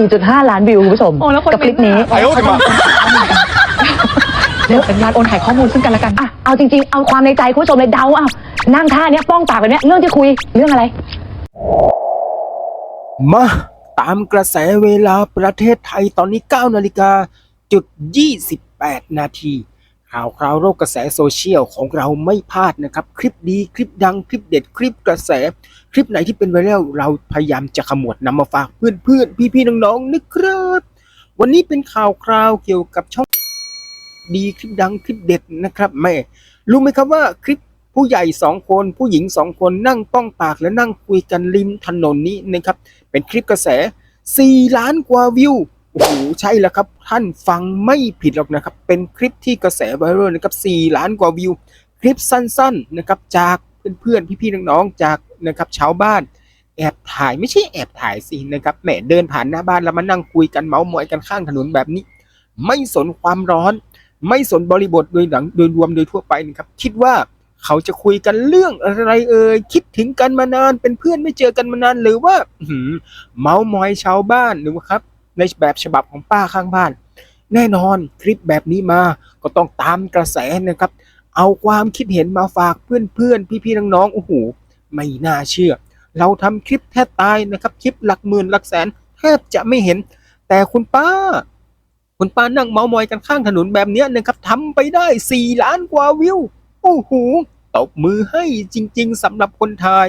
4.5 ล้านวิวคุณผู้ชม โอ้แล้วคนกับคลิปนี้เม้นต์อะเร็วเป็นการโอนถ่ายข้อมูลซึ่งกันและกันอะ เอาจริงๆ เอาความในใจคุณผู้ชมเลยเดาเอานั่งท่าเนี้ยป้องปากแบบเนี้ยเรื่องที่คุยเรื่องอะไร มาตามกระแสเวลาประเทศไทยตอนนี้ 9 นาฬิกาจุด 28 นาที ข่าวคราวโรคกระแสโซเชียลของเราไม่พลาดนะครับ คลิปดีคลิปดังคลิปเด็ดคลิปกระแส คลิปไหนที่เป็นไวรัลเราพยายามจะขมวดนำมาฝากเพื่อนๆพี่ๆน้องๆนะครับ วันนี้เป็นข่าวคราวเกี่ยวกับช่องดีคลิปดังคลิปเด็ดนะครับแม่รู้ไหมครับว่าคลิปผู้ใหญ่สองคนผู้หญิงสองคนนั่งป้องปากและนั่งคุยกันริมถนนนี้นะครับเป็นคลิปกระแส 4 ล้านกว่าวิว โอ้โหใช่แล้วครับ ท่านฟังไม่ผิดหรอกนะครับ เป็นคลิปที่กระแสไวรัลนะครับ4ล้านกว่าวิว คลิปสั้นๆนะครับจากเพื่อนๆพี่ๆน้องๆจากนะครับชาวบ้าน แอบถ่ายไม่ใช่แอบถ่ายสินะครับแหมเดินผ่านหน้าบ้านแล้วมานั่งคุยกันเมาส์มอยกันข้างถนนแบบนี้ ไม่สนความร้อน ไม่สนบริบทโดยหลังโดยรวมโดยทั่วไปนะครับ คิดว่าเขาจะคุยกันเรื่องอะไรเอ่ยคิดถึงกันมานานเป็นเพื่อนไม่เจอกันมานานหรือว่าเมาส์มอยชาวบ้านหรือว่าครับ ในแบบฉบับของป้าข้างบ้าน แน่นอนคลิปแบบนี้มาก็ต้องตามกระแสนะครับ เอาความคิดเห็นมาฝากเพื่อนๆ พี่ๆน้องๆโอ้โหไม่น่าเชื่อ เราทำคลิปแทบตายนะครับคลิปหลักหมื่นหลักแสนแทบจะไม่เห็น แต่คุณป้า คุณป้านั่งเมามอยกันข้างถนนแบบนี้นะครับทำไปได้4ล้านกว่าวิวโอ้โหตบมือให้จริง ๆสำหรับคนไทย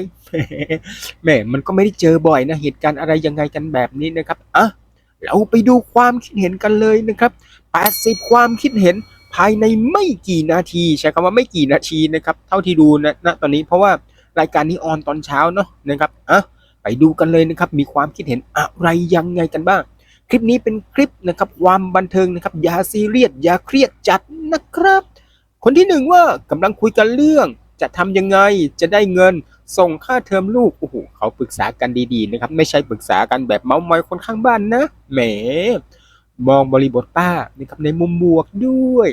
แหมมันก็ไม่ได้เจอบ่อยนะเหตุการณ์อะไรยังไงกันแบบนี้นะครับอะ เราไปดูความคิดเห็นกันเลยนะครับ 80 ความคิดเห็นภายในไม่กี่นาที ใช้คำว่าไม่กี่นาทีนะครับ เท่าที่ดูนะณตอนนี้เพราะว่ารายการนี้ออนตอนเช้าเนาะนะครับอะไปดูกันเลยนะครับ มีความคิดเห็นอะไรยังไงกันบ้าง คลิปนี้เป็นคลิปนะครับความบันเทิงนะครับอย่าซีเรียสอย่าเครียดจัดนะครับ คนที่หนึ่งว่ากำลังคุยกันเรื่อง จะทำยังไงจะได้เงินส่งค่าเทอมลูกโอ้โหเขาปรึกษากันดีๆนะครับ ไม่ใช่ปรึกษากันแบบเมาส์มอยคนข้างบ้านนะแหม มองบริบทป้านะครับในมุมบวกด้วย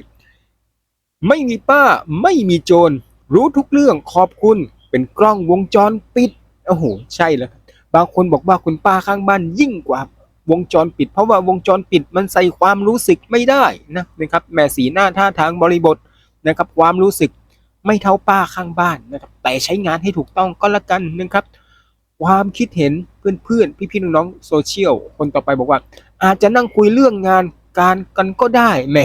ไม่มีป้าไม่มีโจรรู้ทุกเรื่องขอบคุณ เป็นกล้องวงจรปิดโอ้โหใช่แล้วบบางคนบอกว่าคุณป้าข้างบ้านยิ่งกว่าวงจรปิด เพราะว่าวงจรปิดมันใส่ความรู้สึกไม่ได้นะนะครับแม่สีหน้าท่าทางบริบทนะครับความรู้สึก ไม่เท่าป้าข้างบ้านนะครับแต่ใช้งานให้ถูกต้องก็แล้วกันนะครับ ความคิดเห็นเพื่อนๆ พี่ๆน้องๆโซเชียลคนต่อไปบอกว่า อาจจะนั่งคุยเรื่องงานการกันก็ได้แหม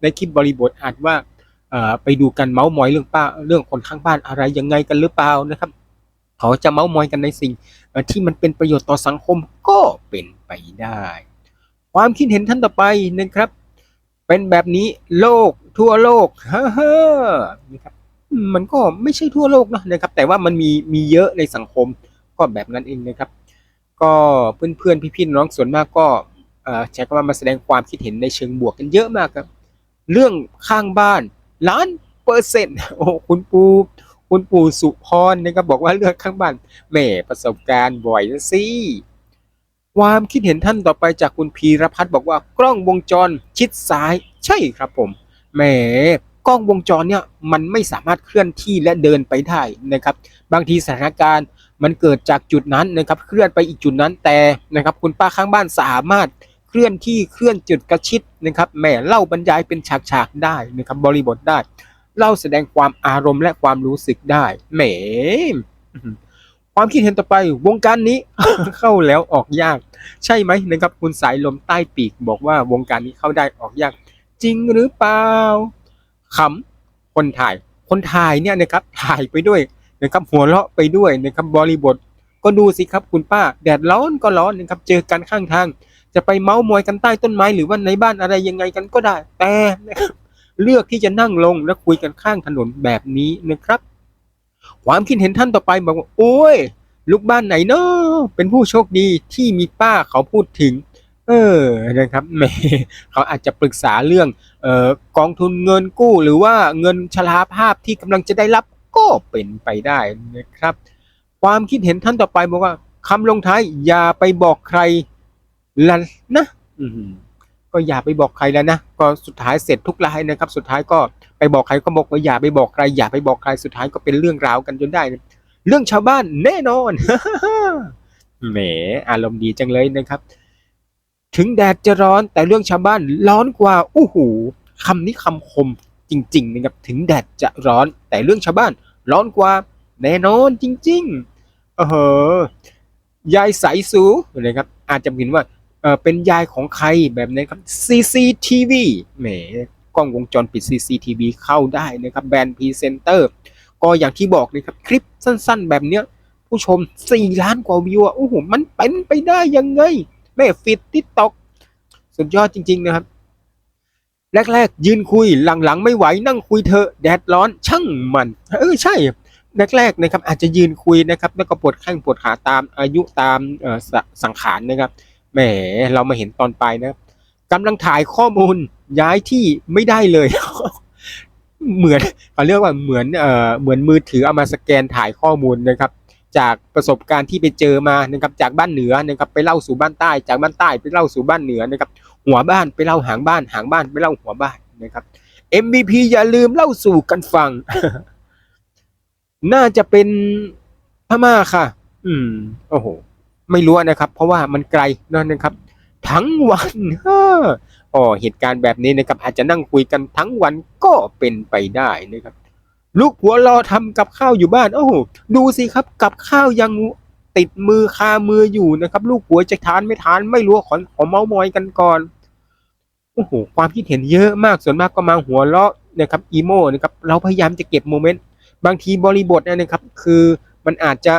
ในคลิปบริบทอาจว่าไปดูกันเมาส์มอยเรื่องป้าเรื่องคนข้างบ้านอะไรยังไงกันหรือเปล่านะครับ เขาจะเมาส์มอยกันในสิ่งที่มันเป็นประโยชน์ต่อสังคมก็เป็นไปได้ ความคิดเห็นท่านต่อไปนะครับ เป็นแบบนี้โลก ทั่วโลกฮ่าฮ่านะครับอืมมันก็ไม่ใช่ทั่วโลกเนอะนะครับ แต่ว่ามันมีมีเยอะในสังคมก็แบบนั้นเองนะครับ ก็เพื่อนๆพี่ๆน้องๆส่วนมากก็เอ่อใช้คำว่ามาแสดงความคิดเห็นในเชิงบวกกันเยอะมากครับ เรื่องข้างบ้านล้านเปอร์เซ็นต์โอ้คุณปู่คุณปู่สุพรนะครับบอกว่าเรื่องข้างบ้านแหม่ประสบการณ์บ่อยนะสิความคิดเห็นท่านต่อไปจากคุณพีรพัฒน์บอกว่ากล้องวงจรชิดซ้าย ใช่ครับผม แหมกล้องวงจรเนี่ยมันไม่สามารถเคลื่อนที่และเดินไปได้นะครับ บางทีสถานการณ์มันเกิดจากจุดนั้นนะครับ เคลื่อนไปอีกจุดนั้นแต่นะครับคุณป้าข้างบ้านสามารถเคลื่อนที่เคลื่อนจุดกระชิดนะครับแหม่เล่าบรรยายเป็นฉากๆได้นะครับบริบทได้ เล่าแสดงความอารมณ์และความรู้สึกได้แหมความคิดเห็นต่อไปวงการนี้เข้าแล้วออกยาก ใช่ไหมนะครับ คุณสายลมใต้ปีกบอกว่าวงการนี้เข้าได้ออกยาก จริงหรือเปล่าขำคนถ่าย คนถ่ายเนี่ยนะครับถ่ายไปด้วยนะครับหัวเราะไปด้วยนะครับบริบท ก็ดูสิครับคุณป้า แดดร้อนก็ร้อนนะครับเจอกันข้างทาง จะไปเมาส์มอยกันใต้ต้นไม้หรือว่าในบ้านอะไรยังไงกันก็ได้ แต่นะครับเลือกที่จะนั่งลงและคุยกันข้างถนนแบบนี้นะครับ ความคิดเห็นท่านต่อไปบอกว่าโอ้ยลูกบ้านไหนเนาะเป็นผู้โชคดีที่มีป้าเขาพูดถึง เออนะครับแหมเขาอาจจะปรึกษาเรื่องเอ่อกองทุนเงินกู้ หรือว่าเงินชราภาพที่กำลังจะได้รับก็เป็นไปได้นะครับ ความคิดเห็นท่านต่อไปบอกว่าคำลงท้ายอย่าไปบอกใครละนะอืก็อย่าไปบอกใครแล้วนะก็สุดท้ายเสร็จทุกรายนะครับ สุดท้ายก็ไปบอกใครก็บอกว่าอย่าไปบอกใคร อย่าไปบอกใครสุดท้ายก็เป็นเรื่องราวกันจนได้ เรื่องชาวบ้านแน่นอนแหมอารมณ์ดีจังเลยนะครับ ถึงแดดจะร้อนแต่เรื่องชาวบ้านร้อนกว่าโอ้โหคำนี้คำคมจริงๆนะครับถึงแดดจะร้อนแต่เรื่องชาวบ้านร้อนกว่าแน่นอนจริงๆเออยายใสสูนะครับอาจจะเห็นว่าเออเป็นยายของใครแบบนี้ครับ CCTV แหมกล้องวงจรปิด CCTV เข้าได้นะครับแบรนด์พรีเซนเตอร์ก็อย่างที่บอกนะครับคลิปสั้นๆ แบบเนี้ย ผู้ชม 4 ล้านกว่าวิวอะโอ้โหมันเป็นไปได้ยังไง แม่ฟิตทิกตอกสุดยอดจริง ๆ นะครับ แรกๆยืนคุยหลังๆ ไม่ไหวนั่งคุยเถอแดดร้อนช่างมันเออใช่แรกๆนะครับ อาจจะยืนคุยนะครับ แล้วก็ปวดแข้งปวดขาตามอายุตามสสังขารนะครับแหมเรามาเห็นตอนไปนะครับกำลังถ่ายข้อมูลย้ายที่ไม่ได้เลย เหมือนเขาเรียกว่าเหมือนเอ่อเหมือนมือถือเอามาสแกนถ่ายข้อมูลนะครับ จากประสบการณ์ที่ไปเจอมานะครับจากบ้านเหนือนะครับไปเล่าสู่บ้านใต้ จากบ้านใต้ไปเล่าสู่บ้านเหนือนะครับหัวบ้านไปเล่าหางบ้านหางบ้านไปเล่าหัวบ้านนะครับ MVP อย่าลืมเล่าสู่กันฟัง น่าจะเป็นพม่าค่ะ อืม โอ้โห ไม่รู้นะครับ เพราะว่ามันไกลนั่นนะครับ ทั้งวันฮ่าอ๋อเหตุการณ์แบบนี้นะครับ อาจจะนั่งคุยกันทั้งวันก็เป็นไปได้นะครับ ลูกผัวรอทำกับข้าวอยู่บ้านโอ้โหดูสิครับกับข้าวยังติดมือคามืออยู่นะครับ ลูกผัวจะทานไม่ทานไม่รู้ขอขอเมาส์มอยกันก่อนโอ้โหความคิดเห็นเยอะมากส่วนมากก็มาหัวเราะนะครับอีโมนะครับเราพยายามจะเก็บโมเมนต์บางทีบริบทเนี่ยนะครับ คือมันอาจจะ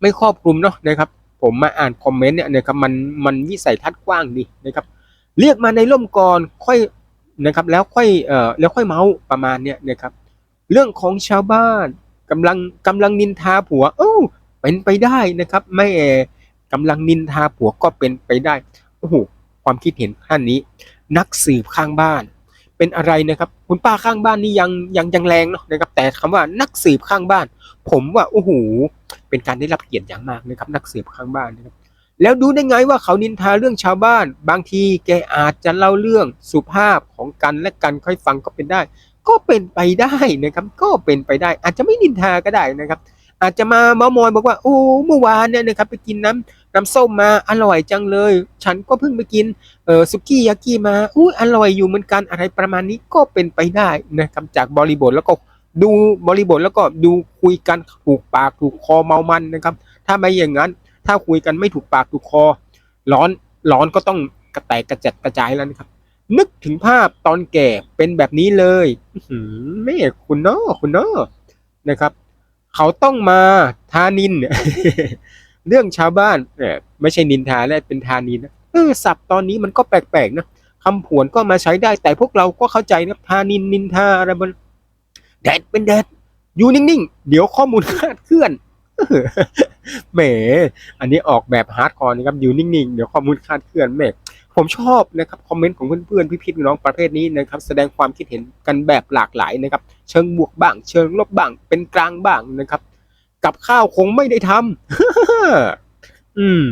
ไม่ครอบคลุมเนาะนะครับ ผมมาอ่านคอมเมนต์เนี่ยนะครับมันมันวิสัยทัศน์กว้างดีนะครับ เรียกมาในร่มก่อนค่อยนะครับ แล้วค่อยเอ่อแล้วค่อยเมาส์ประมาณเนี้ยนะครับ เรื่องของชาวบ้านกำลังกำลังนินทาผัวเอ้เป็นไปได้นะครับไม่กำลังนินทาผัวก็เป็นไปได้โอ้โหความคิดเห็นท่านนี้ นักสืบข้างบ้าน เป็นอะไรนะครับ คุณป้าข้างบ้านนี่ยังยังยังแรงเนาะนะครับ แต่คำว่านักสืบข้างบ้าน ผมว่าโอ้โหเป็นการได้รับเกียรติอย่างมากนะครับ นักสืบข้างบ้านนะครับ แล้วดูได้ไงว่าเขานินทาเรื่องชาวบ้าน บางทีแกอาจจะเล่าเรื่องสุภาพของกันและกันค่อยฟังก็เป็นได้ ก็เป็นไปได้นะครับ ก็เป็นไปได้ อาจจะไม่นินทาก็ได้นะครับ อาจจะมาเมามอยบอกว่า โอ้เมื่อวานเนี่ยนะครับ ไปกินน้ำน้ำส้มมาอร่อยจังเลย ฉันก็เพิ่งไปกินเออสุกี้ยากิมาอุ้ยอร่อยอยู่เหมือนกันอะไรประมาณนี้ก็เป็นไปได้นะครับจากบริบทแล้วก็ดูบริบทแล้วก็ดูคุยกันถูกปากถูกคอเมามันนะครับ ถ้าไม่อย่างนั้น ถ้าคุยกันไม่ถูกปากถูกคอร้อนร้อนก็ต้องกระแตกกระจัดกระจายแล้วนะครับ นึกถึงภาพตอนแก่เป็นแบบนี้เลยอื้อหือแม่คุณเนาะคุณเนาะนะครับ เขาต้องมาทานิน เรื่องชาวบ้านเนี่ยไม่ใช่นินทาและเป็นทานินนะเออศัพท์ตอนนี้มันก็แปลกๆนะคำผวนก็มาใช้ได้ แต่พวกเราก็เข้าใจนะทานินนินทาอะไรมันแดดเป็นแดดอยู่นิ่งๆ เดี๋ยวข้อมูลคลาดเคลื่อนแหม อันนี้ออกแบบฮาร์ดคอร์นะครับอยู่นิ่งๆ เดี๋ยวข้อมูลคลาดเคลื่อนแหม่ ผมชอบนะครับคอมเมนต์ของเพื่อนๆพี่ๆน้องประเภทนี้นะครับแสดงความคิดเห็นกันแบบหลากหลายนะครับ เชิงบวกบ้าง เชิงลบบ้าง เป็นกลางบ้างนะครับ กับข้าวคงไม่ได้ทำอืม